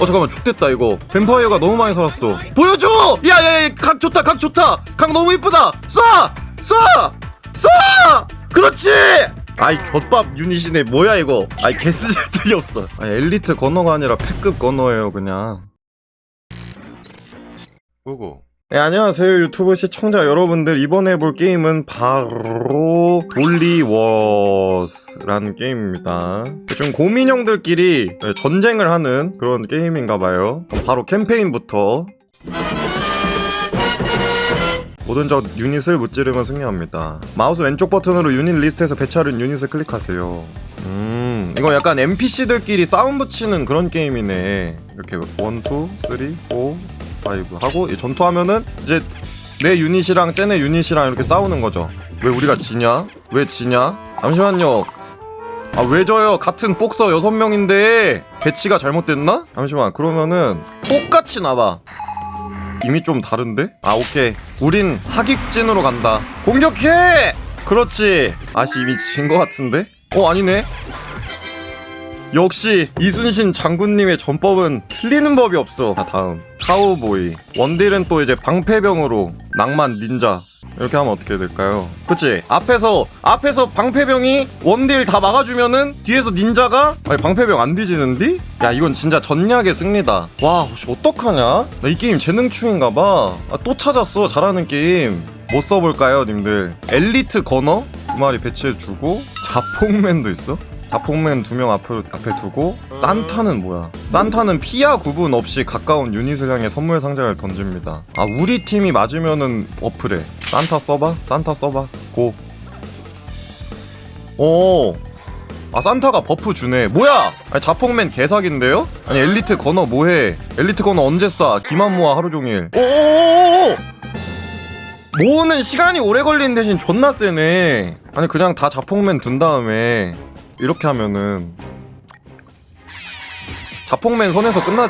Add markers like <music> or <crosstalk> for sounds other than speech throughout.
어 잠깐만 좋됐다 이거. 뱀파이어가 너무 많이 살았어. 보여줘! 야야야 각 좋다 각 좋다. 각 너무 이쁘다. 쏴! 쏴! 쏴! 그렇지! 아이 좆밥 유닛이네. 뭐야 이거? 아이 개쓰잘데기 없어. 아 엘리트 건어가 아니라 패급 건어예요 그냥. 뭐고 네, 안녕하세요 유튜브 시청자 여러분들. 이번에 볼 게임은 바로 올리워스라는 게임입니다. 좀 고민형들끼리 네, 전쟁을 하는 그런 게임인가봐요. 바로 캠페인부터. 모든 적 유닛을 무찌르면 승리합니다. 마우스 왼쪽 버튼으로 유닛 리스트에서 배치하는 유닛을 클릭하세요. 음 이거 약간 NPC들끼리 싸움 붙이는 그런 게임이네. 이렇게 1, 2, 3, 4, 5 하고 이 전투하면은 이제 내 유닛이랑 쟤네 유닛이랑 이렇게 싸우는 거죠 왜 우리가 지냐? 왜 지냐? 잠시만요 아 왜 져요? 같은 복서 6명인데 배치가 잘못됐나? 잠시만 그러면은 똑같이 나봐 이미 좀 다른데? 아 오케이 우린 하객진으로 간다 공격해! 그렇지 아씨 이미 진 거 같은데? 어 아니네 역시 이순신 장군님의 전법은 틀리는 법이 없어. 자 다음. 카우보이. 원딜은 또 이제 방패병으로 낭만 닌자. 이렇게 하면 어떻게 될까요? 그치? 앞에서 앞에서 방패병이 원딜 다 막아주면은 뒤에서 닌자가 아니 방패병 안 뒤지는디? 야 이건 진짜 전략의 승리다. 와 혹시 어떡하냐? 나 이 게임 재능충인가봐. 아, 또 찾았어 잘하는 게임. 뭐 써볼까요 님들? 엘리트 거너? 두 마리 배치해주고. 자폭맨도 있어? 자폭맨 두명 앞에, 두고 산타는 뭐야? 산타는 피야 구분 없이 가까운 유닛을 향해 선물 상자를 던집니다. 아 우리 팀이 맞으면은 버프래. 산타 써봐. 산타 써봐. 고. 오. 아 산타가 버프 주네. 뭐야? 아니, 자폭맨 개사기인데요? 아니 엘리트 건어 뭐해? 엘리트 건어 언제 쏴? 기만 모아 하루 종일. 오오오오! 모으는 시간이 오래 걸리는 대신 존나 세네. 아니 그냥 다 자폭맨 둔 다음에 이렇게 하면은 자폭맨 손에서 끝나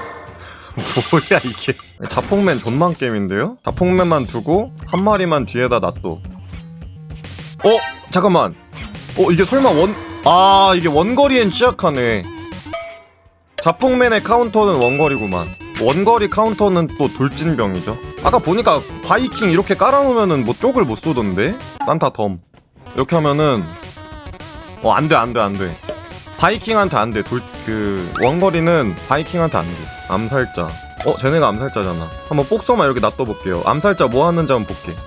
<laughs> 뭐야 이게? 자폭맨 존망 게임인데요? 자폭맨만 두고 한 마리만 뒤에다 놔둬. 어? 잠깐만. 어 이게 설마 원... 아 이게 원거리엔 취약하네. 자폭맨의 카운터는 원거리구만. 원거리 카운터는 또 돌진병이죠. 아까 보니까 바이킹 이렇게 깔아놓으면은 뭐 쪽을 못 쏘던데? 산타 덤. 이렇게 하면은 어, 안 돼, 안 돼, 안 돼. 바이킹한테 안 돼. 돌, 그, 원거리는 바이킹한테 안 돼. 암살자. 어, 쟤네가 암살자잖아. 한번 복서만 이렇게 놔둬볼게요. 암살자 뭐 하는지 한번 볼게.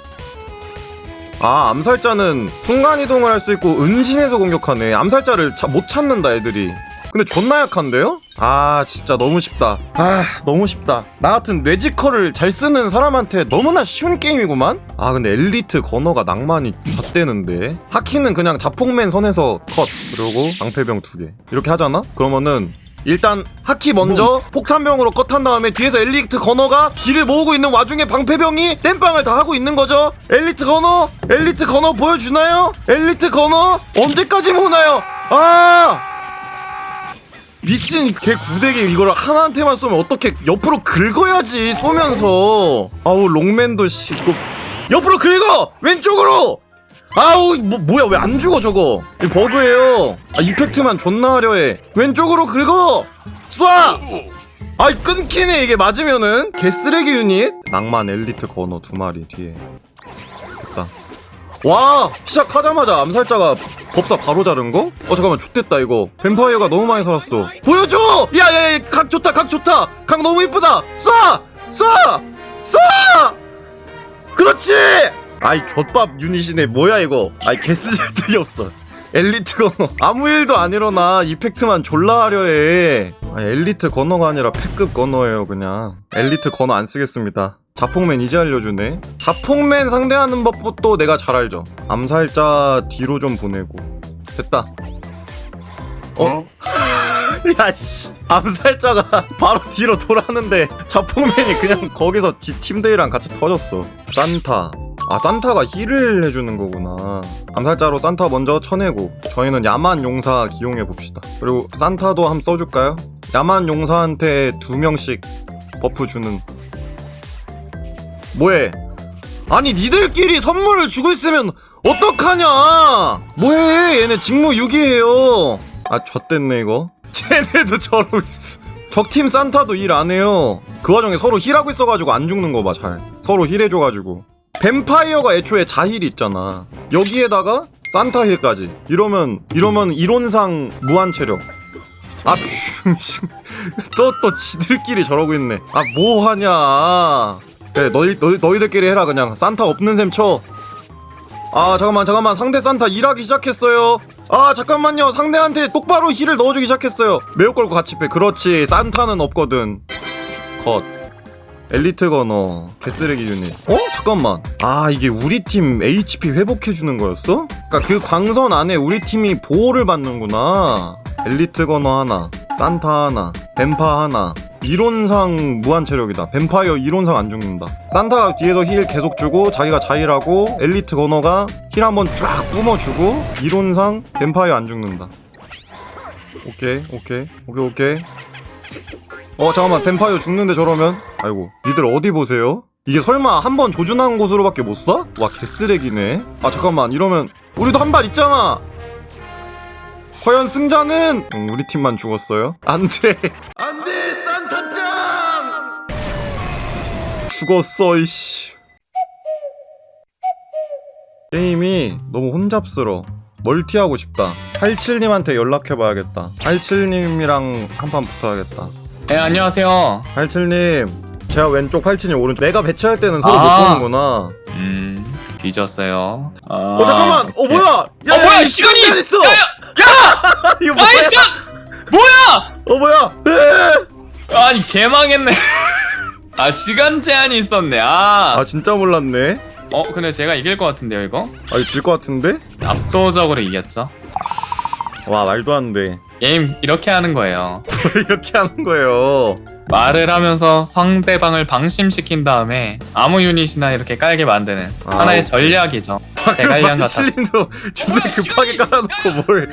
아, 암살자는 순간이동을 할 수 있고, 은신해서 공격하네. 암살자를 차- 못 찾는다, 애들이. 근데 존나 약한데요? 아 진짜 너무 쉽다. 아 너무 쉽다. 나 같은 뇌지컬을 잘 쓰는 사람한테 너무나 쉬운 게임이구만. 아 근데 엘리트 건어가 낭만이 잣대는데. 하키는 그냥 자폭맨 선에서 컷 그리고 방패병 두 개. 이렇게 하잖아? 그러면은 일단 하키 먼저 폭탄병으로 컷한 다음에 뒤에서 엘리트 건어가 길을 모으고 있는 와중에 방패병이 땜빵을 다 하고 있는 거죠? 엘리트 건어? 엘리트 건어 보여주나요? 엘리트 건어? 언제까지 모으나요? 아 미친 개 구대기 이걸 하나한테만 쏘면 어떻게 옆으로 긁어야지 쏘면서. 아우 롱맨도 씨 이거 옆으로 긁어! 왼쪽으로! 아우 뭐 뭐야 왜 안 죽어 저거? 이 버그예요. 아 이펙트만 존나 하려해. 왼쪽으로 긁어! 쏴! 아이 끊기네 이게 맞으면은. 개쓰레기 유닛. 낭만 엘리트 건어 두 마리 뒤에 와 시작하자마자 암살자가 법사 바로 자른 거? 어 잠깐만 좋됐다 이거 뱀파이어가 너무 많이 살았어 보여줘! 야야야 각 좋다 각 좋다 각 너무 이쁘다 쏴! 쏴! 쏴! 그렇지! 아이 좆밥 유닛이네 뭐야 이거 아이 개쓰잘데기 없어 엘리트 건어 아무 일도 안 일어나 이펙트만 졸라 하려 해 아, 엘리트 건어가 아니라 패급 건어예요 그냥 엘리트 건어 안 쓰겠습니다 자폭맨 이제 알려주네. 자폭맨 상대하는 법도 내가 잘 알죠. 암살자 뒤로 좀 보내고. 됐다. 어? <laughs> 야씨. 암살자가 <laughs> 바로 뒤로 돌았는데 자폭맨이 그냥 <laughs> 거기서 지 팀들이랑 같이 터졌어. 산타. 아 산타가 힐을 해주는 거구나. 암살자로 산타 먼저 쳐내고 저희는 야만 용사 기용해 봅시다. 그리고 산타도 한번 써줄까요? 야만 용사한테 두 명씩 버프 주는 뭐해 아니 니들끼리 선물을 주고 있으면 어떡하냐 뭐해 얘네 직무 유기해요 아 젖됐네 이거 <laughs> 쟤네도 저러고 있어 적팀 산타도 일 안 해요. 그 와중에 서로 힐하고 있어가지고 안 죽는 거 봐, 잘. 서로 힐해줘가지고. 뱀파이어가 애초에 자힐이 있잖아. 여기에다가 산타 힐까지. 이러면, 이러면 이론상 무한 체력. 아, 퓨, <laughs> 또, 또 지들끼리 저러고 있네. 아, 뭐 하냐. 그래, 너희, 너희, 너희들끼리 해라, 그냥. 산타 없는 셈 쳐. 아, 잠깐만, 잠깐만. 상대 산타 일하기 시작했어요. 아, 잠깐만요. 상대한테 똑바로 힐을 넣어주기 시작했어요. 매우 걸고 같이 빼. 그렇지. 산타는 없거든. 컷. 엘리트 거너 개쓰레기 유닛 어? 잠깐만 아 이게 우리 팀 HP 회복해주는 거였어? 그니까 그 광선 안에 우리 팀이 보호를 받는구나 엘리트 거너 하나 산타 하나 뱀파 하나 이론상 무한 체력이다. 뱀파이어 이론상 안 죽는다. 산타가 뒤에서 힐 계속 주고 자기가 자일하고 엘리트 거너가 힐 한번 쫙 뿜어주고 이론상 뱀파이어 안 죽는다. 오케이 오케이 오케이 오케이. 어 잠깐만. 뱀파이어 죽는데 저러면? 아이고 니들 어디 보세요? 이게 설마 한 번 조준한 곳으로밖에 못 쏴? 와 개쓰레기네. 아 잠깐만. 이러면 우리도 한 발 있잖아! 과연 승자는 음, 우리 팀만 죽었어요? 안돼. 안돼 죽었어 이씨. 게임이 너무 혼잡스러 멀티하고 싶다. 87님한테 연락해봐야겠다. 87님이랑 한판 붙어야겠다. 네 안녕하세요. 87님 제가 왼쪽 87님 오른쪽 내가 배치할 때는 서로 아. 못 보는구나. 음 뒤졌어요. 아, 어 잠깐만! 어 뭐야? 야, 어 뭐야 야, 시간이! 시간 있어! 야, 야, <laughs> 이거 뭐야? 아이 씨! 뭐야? 어 뭐야? 으! 아니 개망했네. <laughs> 아 시간 제한이 있었네. 아. 아 진짜 몰랐네 어 근데 제가 이길 것 같은데요 이거? 아 이거 질것 같은데 압도적으로 이겼죠. 와 말도 안돼 게임 이렇게 하는 거예요. 뭘 <laughs> 이렇게 하는 거예요 말을 하면서 상대방을 방심시킨 다음에 아무 유닛이나 이렇게 깔게 만드는 아, 하나의 오케이. 전략이죠. 대관령 같아. 슬림도 주제 급하게 깔아놓고 뭘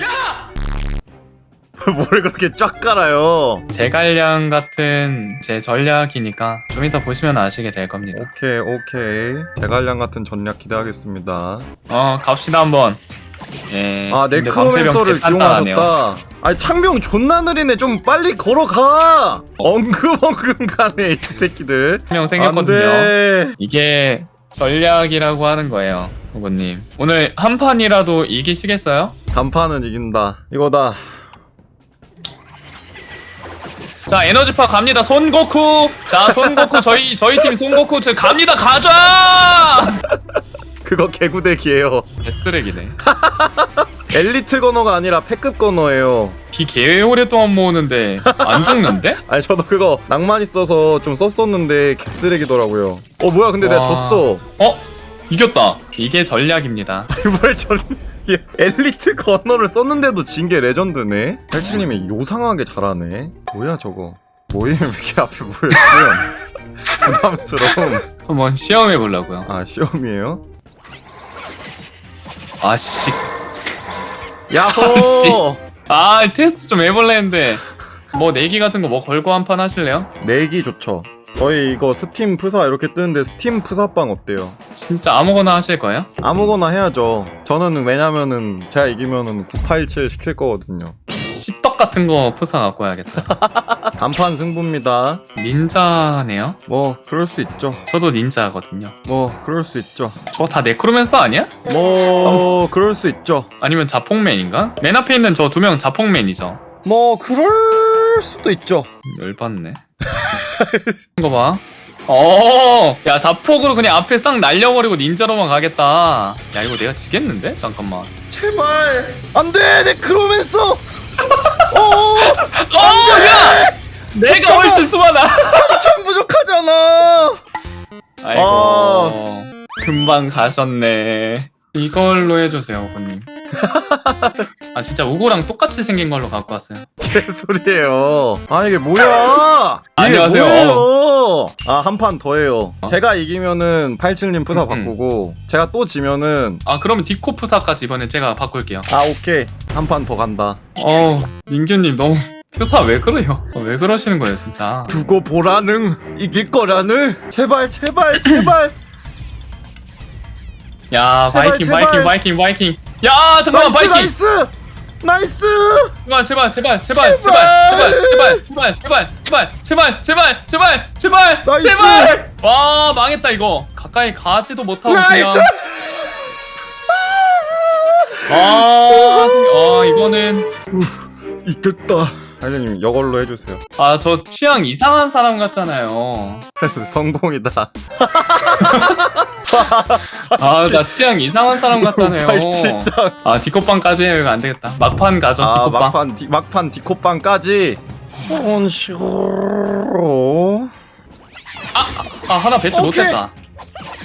<laughs> 뭘 그렇게 쫙 깔아요 제갈량 같은 제 전략이니까 좀 이따 보시면 아시게 될 겁니다. 오케이 오케이 대관령 같은 전략 기대하겠습니다 어 갑시다 한번. 예. 아 근데 네크로맨서를 방패병 개탄탄하네요. 기용하셨다 아니 창병 존나 느리네 좀 빨리 걸어가 엉금엉금 가네 이 새끼들 명 생겼거든요. 안돼 이게 전략이라고 하는 거예요, 후보님. 오늘 한 판이라도 이기시겠어요? 단판은 이긴다 이거다 자 에너지파 갑니다, 손고쿠. 자 손고쿠 저희 저희 팀 손고쿠 저 갑니다, 가자. 그거 개구대기예요 개쓰레기네. <laughs> 엘리트 건어가 아니라 패급 건어예요 비개 오랫동안 모으는데 안 죽는데? <laughs> 아니 저도 그거 낭만 있어서 좀 썼었는데 개쓰레기더라고요 어 뭐야 근데 내가 와. 졌어 어 이겼다. 이게 전략입니다. <laughs> 뭘 전... 엘리트 건어를 썼는데도 진 게 레전드네 헬치님이 요상하게 잘하네 뭐야 저거 뭐임 왜 이렇게 앞에 시험 <laughs> 부담스러움 한번 시험해 보려고요. 아 시험이에요? 아씨. 야호! 아 테스트 좀 해볼래 했는데 뭐 내기 같은 거 뭐 걸고 한 판 하실래요? 내기 좋죠 저희 이거 스팀 푸사 이렇게 뜨는데 스팀 푸사빵 어때요? 진짜 아무거나 하실 거예요? 아무거나 해야죠 저는 왜냐면은 제가 이기면은 987 시킬 거거든요 같은 거 푸사 갖고 와야겠다. <laughs> 단판 승부입니다 닌자네요? 뭐 그럴 수 있죠 저도 닌자거든요. 뭐 그럴 수 있죠 저거 다 네크로맨서 아니야? 뭐 그럴 수 있죠 아니면 자폭맨인가? 맨 앞에 있는 저 두 명 자폭맨이죠. 뭐 그럴 수도 있죠 열받네. <laughs> 이거 봐. 어, 야 자폭으로 그냥 앞에 싹 날려버리고 닌자로만 가겠다. 야 이거 내가 지겠는데? 잠깐만. 제발 안 돼 내 크로맨서 <laughs> 어 어, 야! 내가 훨씬 수많아. 참 부족하잖아. 아이고. 아. 금방 가셨네. 이걸로 해주세요 오구님. <laughs> 아 진짜 우고랑 똑같이 생긴 걸로 갖고 왔어요. 개소리예요. 아 이게 뭐야? 이게 안녕하세요. 뭐예요 아 한 판 더 해요. 제가 이기면은 87님 푸사 어? 음. 바꾸고 제가 또 지면은 아 그러면 디코프사까지 이번에 제가 바꿀게요. 아 오케이. 한 판 더 간다. 어우 민규님 너무 표사 왜 그래요? 어, 왜 그러시는 거예요 진짜? 두고 보라는 이길 거라는? 제발 제발 제발! 야 제발, 바이킹 제발. 바이킹 바이킹 바이킹. 야 잠깐만 나이스 바이킹. 나이스 나이스 제발 제발 제발 제발 제발! 제발 제발 제발 제발 제발 제발 제발 제발 제발 나이스! 제발 와 망했다 이거 가까이 가지도 못하고 나이스 그냥 아, 아 이거는 이겼다 달려님 이걸로 해주세요 아 저 취향 이상한 사람 같잖아요 성공이다 아 나 취향 이상한 사람 같잖아요. 발칠장. 아 디코빵까지 해요. 이거 안 되겠다. 막판 가죠 아 디코빵. 막판 디, 막판 디코빵까지. 이런 식으로. 아 하나 배치 오케이. 못했다.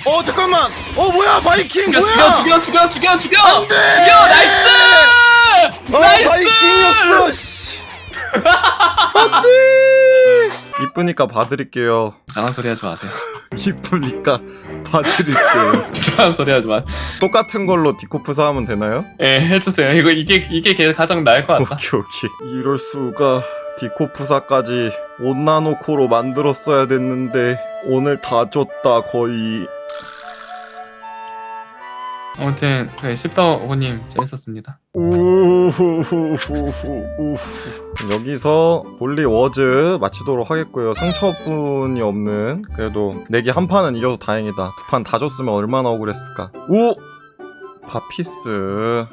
어 잠깐만. 어 뭐야? 바이킹 죽여 뭐야? 죽여 죽여 죽여 죽여 안돼! 죽여! 나이스! 어, 나이스! 바이킹이었어 씨. <laughs> 안돼! 이쁘니까 봐드릴게요. 이상한 소리 하지 마세요 이쁘니까 봐드릴게요 <laughs> 이상한 소리 하지 마 똑같은 걸로 디코프 사 하면 되나요? 예, 해주세요. 이거 이게 이게 개- 가장 나을 것 같다. 오케이 오케이 이럴 수가 디코프사까지 온나노코로 만들었어야 됐는데 오늘 다 줬다 거의 아무튼 그 십더오님 재밌었습니다. 여기서 볼리 워즈 마치도록 하겠고요. 상처분이 없는 그래도 내기 한 판은 이겨서 다행이다. 두 판 다 줬으면 얼마나 억울했을까. 오! 바피스